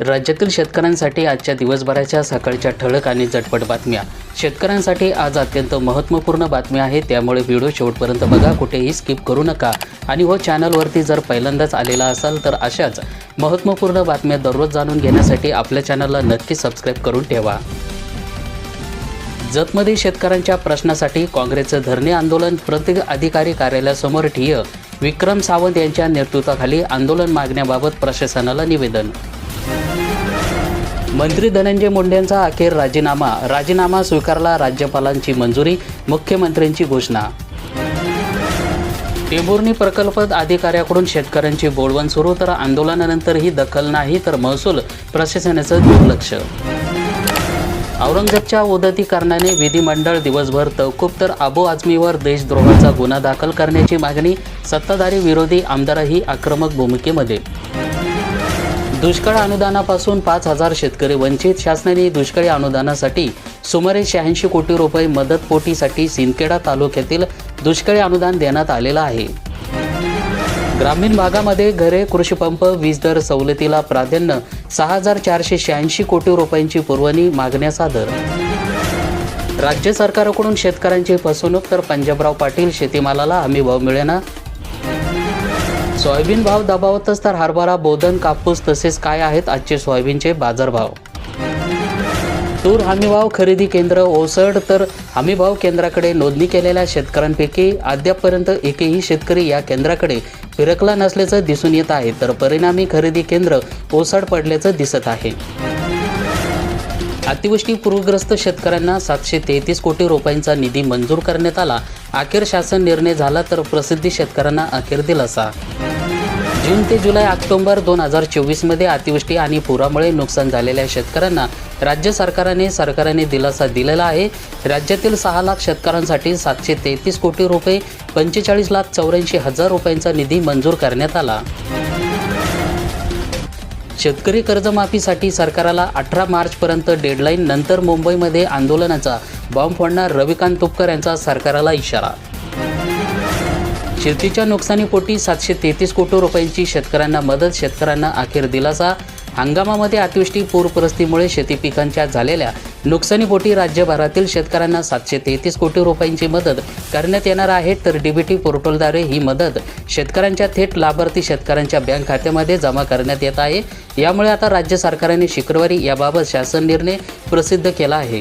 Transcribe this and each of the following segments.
राज्यातील शेतकऱ्यांसाठी आजच्या दिवसभराच्या सकाळच्या ठळक आणि झटपट बातम्या. शेतकऱ्यांसाठी आज अत्यंत महत्त्वपूर्ण बातमी आहे त्यामुळे व्हिडिओ शेवटपर्यंत बघा कुठेही स्किप करू नका. आणि हो चॅनलवरती जर पहिल्यांदाच आलेला असाल तर अशाच महत्त्वपूर्ण बातम्या दररोज जाणून घेण्यासाठी आपल्या चॅनलला नक्की सबस्क्राईब करून ठेवा. जतमध्ये शेतकऱ्यांच्या प्रश्नासाठी काँग्रेसचं धरणे आंदोलन प्रत्येक अधिकारी कार्यालयासमोर ठिय विक्रम सावंत यांच्या नेतृत्वाखाली आंदोलन मागण्याबाबत प्रशासनाला निवेदन. मंत्री धनंजय मुंडेंचा अखेर राजीनामा. राजीनामा स्वीकारला राज्यपालांची मंजुरी मुख्यमंत्र्यांची घोषणा. टेंभुर्णी प्रकल्प अधिकाऱ्याकडून शेतकऱ्यांची बोलवण सुरू तर आंदोलनानंतरही दखल नाही तर महसूल प्रशासनाचं दुर्लक्ष. औरंगजेबच्या उदतीकरणाने विधिमंडळ दिवसभर तहकूब तर अबू आझमीवर देशद्रोहाचा गुन्हा दाखल करण्याची मागणी सत्ताधारी विरोधी आमदारही आक्रमक भूमिकेमध्ये. दुष्काळ अनुदानापासून पाच हजार शेतकरी वंचित. शासनाने दुष्काळी अनुदानासाठी सुमारे शहाऐंशी कोटी रुपये मदतपोटीसाठी सिंदखेडा तालुक्यातील दुष्काळी अनुदान देण्यात आलेलं आहे. ग्रामीण भागामध्ये घरे कृषीपंप वीज दर सवलतीला प्राधान्य सहा हजार चारशे शहाऐंशी कोटी रुपयांची पुरवणी मागण्या सादर राज्य सरकारकडून शेतकऱ्यांची फसवणूक तर पंजाबराव पाटील शेतीमालाला हमी भाव मिळेना. सोयाबीन भाव दबावतच तर हरभरा बोधन कापूस तसेच काय आहेत आजचे सोयाबीनचे बाजारभाव? तूर हमीभाव खरेदी केंद्र ओसड तर हमीभाव केंद्राकडे नोंदणी केलेल्या शेतकऱ्यांपैकी अद्यापपर्यंत एकही शेतकरी या केंद्राकडे फिरकला नसल्याचं दिसून येत आहे तर परिणामी खरेदी केंद्र ओसड पडल्याचं दिसत आहे. अतिवृष्टी पूरग्रस्त शेतकऱ्यांना सातशे तेहतीस कोटी रुपयांचा निधी मंजूर करण्यात आला. अखेर शासन निर्णय झाला तर प्रसिद्धी शेतकऱ्यांना अखेर दिलासा. जून ते जुलै ऑक्टोबर दोन हजार चोवीसमध्ये अतिवृष्टी आणि पुरामुळे नुकसान झालेल्या शेतकऱ्यांना राज्य सरकारने सरकारने दिलासा दिलेला आहे. राज्यातील सहा लाख शेतकऱ्यांसाठी सातशे तेहतीस कोटी रुपये पंचेचाळीस लाख चौऱ्याऐंशी हजार रुपयांचा निधी मंजूर करण्यात आला. शेतकरी कर्जमाफीसाठी सरकाराला अठरा मार्चपर्यंत डेडलाईन नंतर मुंबईमध्ये आंदोलनाचा बॉम्ब फोडणार रविकांत तुपकर यांचा सरकाराला इशारा. शेतीच्या नुकसानीपोटी सातशे तेहतीस कोटी रुपयांची शेतकऱ्यांना मदत शेतकऱ्यांना अखेर दिलासा. हंगामामध्ये अतिवृष्टी पूर परिस्थितीमुळे शेती पिकांच्या झालेल्या नुकसानीपोटी राज्यभरातील शेतकऱ्यांना सातशे तेहतीस कोटी रुपयांची मदत करण्यात येणार आहे. तर डीबीटी पोर्टलद्वारे ही मदत शेतकऱ्यांच्या थेट लाभार्थी शेतकऱ्यांच्या बँक खात्यामध्ये जमा करण्यात येत आहे. यामुळे आता राज्य सरकारने शुक्रवारी याबाबत शासन निर्णय प्रसिद्ध केला आहे.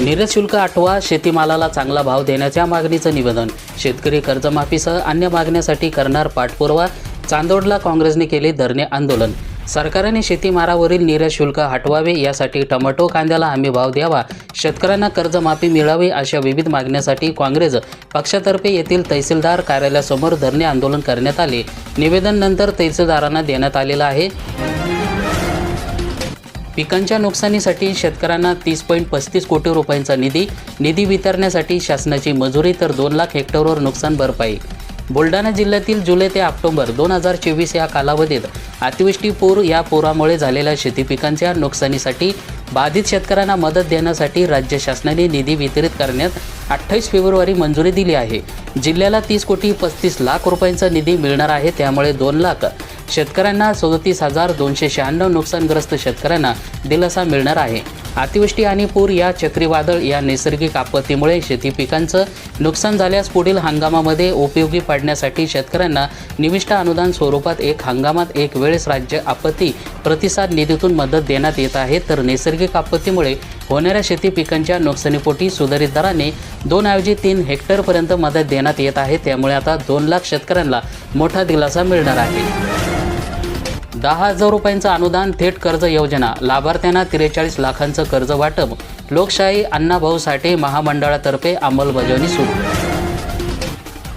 निर्यात शुल्क आठवा शेतीमालाला चांगला भाव देण्याच्या मागणीचं निवेदन. शेतकरी कर्जमाफीसह अन्य मागण्यासाठी करणार पाठपुरावा चांदोडला काँग्रेसने केले धरणे आंदोलन. सरकारने शेतीमारावरील निर्यात शुल्क हटवावे यासाठी टमाटो कांद्याला हमी भाव द्यावा शेतकऱ्यांना कर्जमाफी मिळावी अशा विविध मागण्यासाठी काँग्रेस पक्षातर्फे येथील तहसीलदार कार्यालयासमोर धरणे आंदोलन करण्यात आले. निवेदन नंतर तहसीलदारांना देण्यात आलेलं आहे. पिकांच्या नुकसानीसाठी शेतकऱ्यांना तीस पॉईंट पस्तीस कोटी रुपयांचा निधी निधी वितरण्यासाठी शासनाची मजुरी तर दोन लाख हेक्टरवर नुकसान भरपाई बुलढाणा जिल्ह्यातील जुलै ते ऑक्टोबर दोन हजार चोवीस या कालावधीत अतिवृष्टी पूर या पुरामुळे झालेल्या शेती पिकांच्या नुकसानीसाठी बाधित शेतकऱ्यांना मदत देण्यासाठी राज्य शासनाने निधी वितरित करण्यात अठ्ठावीस फेब्रुवारी मंजुरी दिली आहे. जिल्ह्याला तीस कोटी पस्तीस लाख रुपयांचा निधी मिळणार आहे. त्यामुळे दोन लाख शेतकऱ्यांना सदतीस हजार दोनशे शहाण्णव नुकसानग्रस्त शेतकऱ्यांना दिलासा मिळणार आहे. अतिवृष्टी आणि पूर या चक्रीवादळ या नैसर्गिक आपत्तीमुळे शेती पिकांचं नुकसान झाल्यास पुढील हंगामामध्ये उपयोगी पडण्यासाठी शेतकऱ्यांना निविष्ट अनुदान स्वरूपात एक हंगामात एक वेळेस राज्य आपत्ती प्रतिसाद निधीतून मदत देण्यात येत आहे. तर नैसर्गिक आपत्तीमुळे होणाऱ्या शेती पिकांच्या नुकसानीपोटी सुधारित दराने दोन ऐवजी तीन हेक्टरपर्यंत मदत देण्यात येत आहे. त्यामुळे आता दोन लाख शेतकऱ्यांना मोठा दिलासा मिळणार आहे. दहा हजार रुपयांचं अनुदान थेट कर्ज योजना. लाभार्थ्यांना त्रेचाळीस लाखांचं कर्ज वाटप. लोकशाही अण्णाभाऊ साठे महामंडळातर्फे अंमलबजावणी सुरू.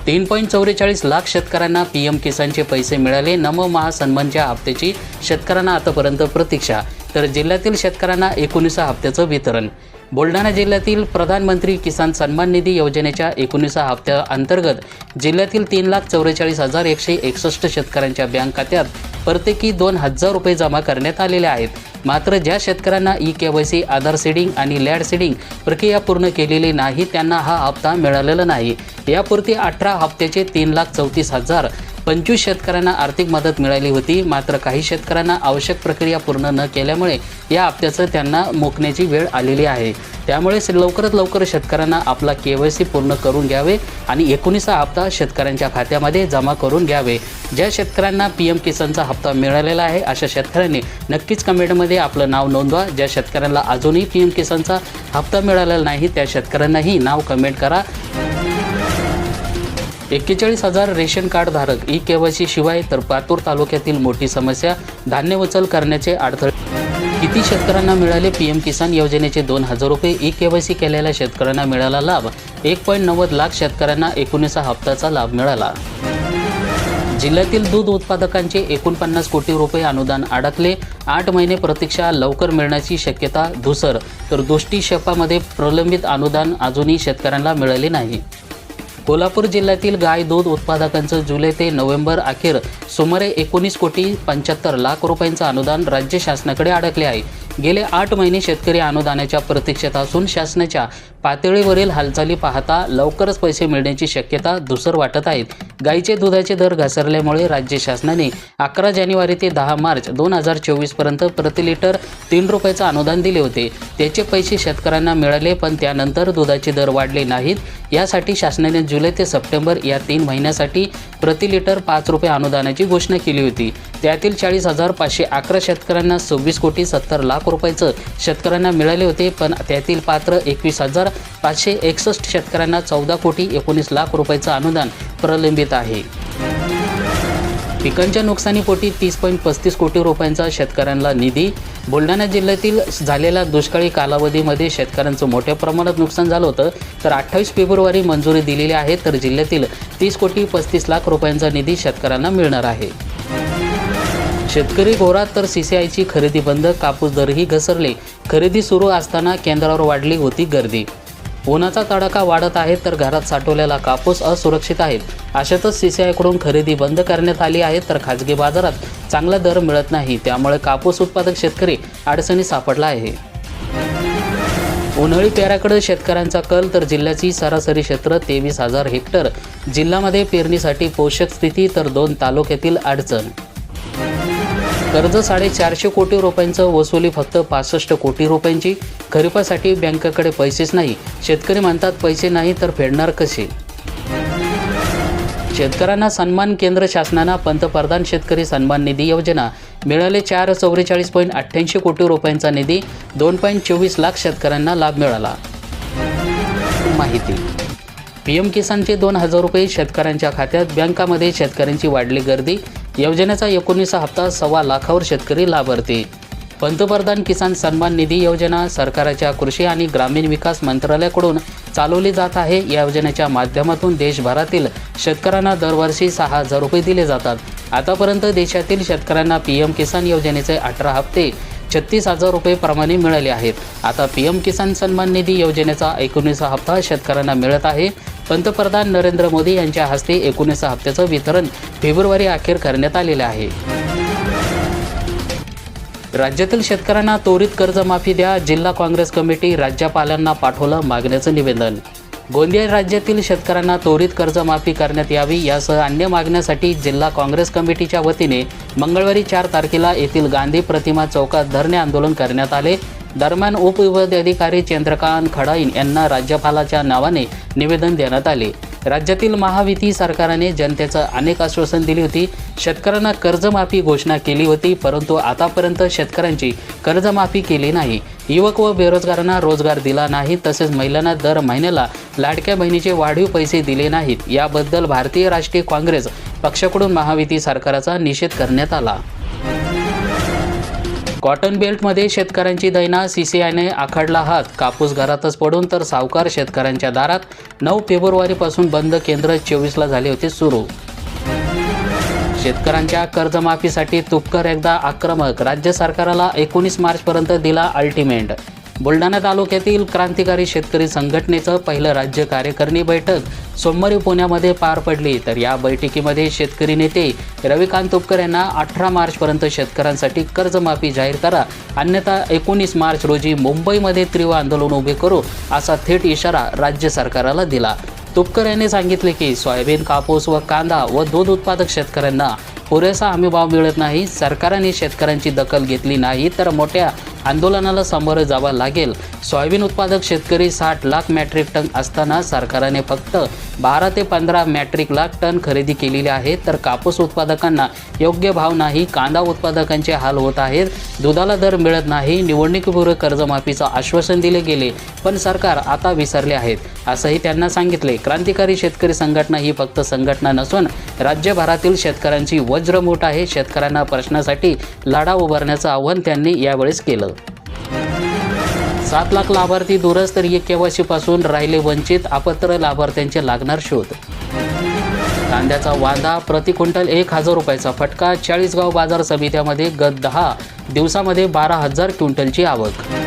तीन पॉईंट चौवेचाळीस लाख शेतकऱ्यांना पी एम किसानचे पैसे मिळाले. नमो महासन्मानच्या हप्त्याची शेतकऱ्यांना आतापर्यंत प्रतीक्षा. तर जिल्ह्यातील शेतकऱ्यांना एकोणीसा हप्त्याचं वितरण. बुलढाणा जिल्ह्यातील प्रधानमंत्री किसान सन्मान निधी योजनेच्या एकोणीसा हप्त्या अंतर्गत जिल्ह्यातील तीन लाख चौवेचाळीस हजार एकशे एकसष्ट शेतकऱ्यांच्या बँक खात्यात प्रत्येकी दोन हजार रुपये जमा करण्यात आलेले आहेत. मात्र ज्या शेतकऱ्यांना e K Y C Aadhaar seeding आणि लॅड सीडिंग प्रक्रिया पूर्ण केलेली नाही त्यांना हा हप्ता मिळालेला नाही. यापुरती अठरा हप्त्याचे तीन लाख चौतीस हजार पंचवीस शेतकऱ्यांना आर्थिक मदत मिळाली होती. मात्र काही शेतकऱ्यांना आवश्यक प्रक्रिया पूर्ण न केल्यामुळे या हप्त्याचं त्यांना मोकण्याची वेळ आलेली आहे. त्यामुळे लवकरात लवकर शेतकऱ्यांना आपला के वाय सी पूर्ण करून घ्यावे आणि एकोणीसा हप्ता शेतकऱ्यांच्या खात्यामध्ये जमा करून घ्यावे. ज्या शेतकऱ्यांना पी एम किसानचा हप्ता मिळालेला आहे अशा शेतकऱ्यांनी नक्कीच कमेंटमध्ये आपलं नाव नोंदवा. ज्या शेतकऱ्यांना अजूनही पी एम किसानचा हप्ता मिळालेला नाही त्या शेतकऱ्यांनाही नाव कमेंट करा. एक्केचाळीस हजार रेशन कार्ड धारक ई केवायसी शिवाय तर पातूर तालुक्यातील मोठी समस्या धान्य उचल करण्याचे अडथळे. किती शेतकऱ्यांना मिळाले पी एम किसान योजनेचे दोन हजार रुपये? ई केवायसी केलेल्या शेतकऱ्यांना मिळाला लाभ. एक पॉईंट नव्वद लाख शेतकऱ्यांना एकोणीसा हप्त्याचा लाभ मिळाला. जिल्ह्यातील दूध उत्पादकांचे एकोणपन्नास कोटी रुपये अनुदान अडकले. आठ महिने प्रतीक्षा लवकर मिळण्याची शक्यता धुसर. तर दुष्टी शेपामध्ये प्रलंबित अनुदान अजूनही शेतकऱ्यांना मिळाले नाही. कोल्हापूर जिल्ह्यातील गाय दूध उत्पादकांचं जुलै ते नोव्हेंबर अखेर सुमारे एकोणीस कोटी पंच्याहत्तर लाख रुपयांचं अनुदान राज्य शासनाकडे अडकले आहे. गेले आठ महिने शेतकरी अनुदानाच्या प्रतीक्षेत असून शासनाच्या पातळीवरील हालचाली पाहता लवकरच पैसे मिळण्याची शक्यता दुसर वाटत आहेत गाईचे दुधाचे दर घसरल्यामुळे राज्य शासनाने अकरा जानेवारी ते दहा मार्च दोन हजार चोवीसपर्यंत प्रति लिटर तीन रुपयाचं अनुदान दिले होते. त्याचे पैसे शेतकऱ्यांना मिळाले पण त्यानंतर दुधाचे दर वाढले नाहीत. यासाठी शासनाने जुलै ते सप्टेंबर या तीन महिन्यासाठी प्रति लिटर पाच रुपये अनुदानाची घोषणा केली होती. त्यातील चाळीस हजार पाचशे अकरा शेतकऱ्यांना सव्वीस कोटी सत्तर लाख रुपयाचं शेतकऱ्यांना मिळाले होते पण त्यातील पात्र एकवीस हजार पाचशे एकसष्ट शेतकऱ्यांना चौदा कोटी एकोणीस लाख रुपयाचं अनुदान प्रलंबित आहे. पिकांच्या नुकसानीपोटी तीस पॉईंट पस्तीस कोटी रुपयांचा शेतकऱ्यांना निधी. बुलढाणा जिल्ह्यातील झालेल्या दुष्काळी कालावधीमध्ये शेतकऱ्यांचं मोठ्या प्रमाणात नुकसान झालं होतं. तर अठ्ठावीस फेब्रुवारी मंजुरी दिलेली आहे तर जिल्ह्यातील तीस कोटी पस्तीस लाख रुपयांचा निधी शेतकऱ्यांना मिळणार आहे. शेतकरी घोरात तर सीसीआयची खरेदी बंद कापूस दरही घसरले. खरेदी सुरू असताना केंद्रावर वाढली होती गर्दी. उन्हाचा तडाखा वाढत आहे तर घरात साठवलेला कापूस असुरक्षित आहेत अशातच सीसीआयकडून खरेदी बंद करण्यात आली आहे तर खाजगी बाजारात चांगला दर मिळत नाही. त्यामुळे कापूस उत्पादक शेतकरी अडचणी सापडला आहे. उन्हाळी पेराकडे शेतकऱ्यांचा कल तर जिल्ह्याची सरासरी क्षेत्र तेवीस हजार हेक्टर. जिल्ह्यामध्ये पेरणीसाठी पोषक स्थिती तर दोन तालुक्यातील अडचण. कर्ज साडेचारशे कोटी रुपयांचं वसुली फक्त पासष्ट कोटी रुपयांची. खरीपासाठी बँकेकडे पैसेच नाही. शेतकरी म्हणतात पैसे नाही तर फेडणार कसे? शेतकऱ्यांना सन्मान केंद्र शासनानं पंतप्रधान शेतकरी सन्मान निधी योजना. मिळाले चार चौवेचाळीस पॉईंट अठ्ठ्याऐंशी कोटी रुपयांचा निधी. दोन पॉईंट चोवीस लाख शेतकऱ्यांना लाभ मिळाला. माहिती. पी एम किसानचे दोन हजार रुपये शेतकऱ्यांच्या खात्यात. बँकामध्ये शेतकऱ्यांची वाढली गर्दी. योजनेचा एकोणीसा हप्ता सव्वा लाखावर शेतकरी लाभार्थी. पंतप्रधान किसान सन्मान निधी योजना सरकारच्या कृषी आणि ग्रामीण विकास मंत्रालयाकडून चालवली जात आहे. या योजनेच्या माध्यमातून देशभरातील शेतकऱ्यांना दरवर्षी सहा हजार रुपये दिले जातात. आतापर्यंत देशातील शेतकऱ्यांना पी एम किसान योजनेचे अठरा हप्ते छत्तीस हजार रुपये प्रमाणे मिळाले आहेत. आता पी एम किसान सन्मान निधी योजनेचा एकोणीसा हप्ता शेतकऱ्यांना मिळत आहे. पंतप्रधान नरेंद्र मोदी यांच्या हस्ते एकोणीस हप्त्याचं वितरण फेब्रुवारी अखेर करण्यात आलेलं आहे. राज्यातील शेतकऱ्यांना त्वरित कर्जमाफी द्या जिल्हा काँग्रेस कमिटी राज्यपालांना पाठवलं मागण्याचं निवेदन. गोंदिया राज्यातील शेतकऱ्यांना त्वरित कर्जमाफी करण्यात यावी यासह अन्य मागण्यासाठी जिल्हा काँग्रेस कमिटीच्या वतीने मंगळवारी चार तारखेला येथील गांधी प्रतिमा चौकात धरणे आंदोलन करण्यात आले. दरम्यान उपविभागाधिकारी चंद्रकांत खडाईन यांना राज्यपालाच्या नावाने निवेदन देण्यात आले. राज्यातील महाविती सरकारने जनतेचं अनेक आश्वासन दिली होती. शेतकऱ्यांना कर्जमाफी घोषणा केली होती परंतु आतापर्यंत शेतकऱ्यांची कर्जमाफी केली नाही. युवक व बेरोजगारांना रोजगार दिला नाही तसेच महिलांना दर महिन्याला लाडक्या बहिणीचे वाढीव पैसे दिले नाहीत. याबद्दल भारतीय राष्ट्रीय काँग्रेस पक्षाकडून महाविती सरकाराचा निषेध करण्यात आला. कॉटन बेल्टमध्ये शेतकऱ्यांची दैना सीसीआयने आखडला हात. कापूस घरातच पडून तर सावकार शेतकऱ्यांच्या दारात नऊ फेब्रुवारीपासून बंद केंद्र चोवीसला झाले होते सुरू. शेतकऱ्यांच्या कर्जमाफीसाठी तुपकर एकदा आक्रमक. राज्य सरकाराला एकोणीस मार्चपर्यंत दिला अल्टिमेट. बुलढाणा तालुक्यातील क्रांतिकारी शेतकरी संघटनेचं पहिलं राज्य कार्यकारिणी बैठक सोमवारी पुण्यामध्ये पार पडली. तर या बैठकीमध्ये शेतकरी नेते रविकांत तुपकर यांना अठरा मार्चपर्यंत शेतकऱ्यांसाठी कर्जमाफी जाहीर करा. अन्यथा एकोणीस मार्च रोजी मुंबईमध्ये तीव्र आंदोलन उभे करू असा थेट इशारा राज्य सरकारला दिला. तुपकर यांनी सांगितले की सोयाबीन कापूस व कांदा व दूध उत्पादक शेतकऱ्यांना पुरेसा हमीभाव मिळत नाही. सरकारने शेतकऱ्यांची दखल घेतली नाही तर मोठ्या आंदोलनाला सामोरे जावं लागेल. सोयाबीन उत्पादक शेतकरी साठ लाख मॅट्रिक टन असताना सरकारने फक्त बारा ते पंधरा मॅट्रिक लाख टन खरेदी केलेली आहे तर कापूस उत्पादकांना योग्य भाव नाही कांदा उत्पादकांचे हाल होत आहेत. दुधाला दर मिळत नाही निवडणुकीपूर्व कर्जमाफीचं आश्वासन दिले गेले पण सरकार आता विसरले आहेत असंही त्यांना सांगितले. क्रांतिकारी शेतकरी संघटना ही फक्त संघटना नसून राज्यभरातील शेतकऱ्यांची वज्रमूठ आहे. शेतकऱ्यांना प्रश्नासाठी लढा उभारण्याचं आव्हान त्यांनी यावेळेस केलं. सात लाख लाभार्थी दूरस्तरीय एक पासून राहिले वंचित अपत्र लाभार्थ्यांचे लागणार शोध. कांद्याचा वांदा प्रति क्विंटल एक हजार रुपयाचा फटका चाळीसगाव बाजार समित्यामध्ये गत दहा दिवसामध्ये बारा हजार क्विंटलची आवक.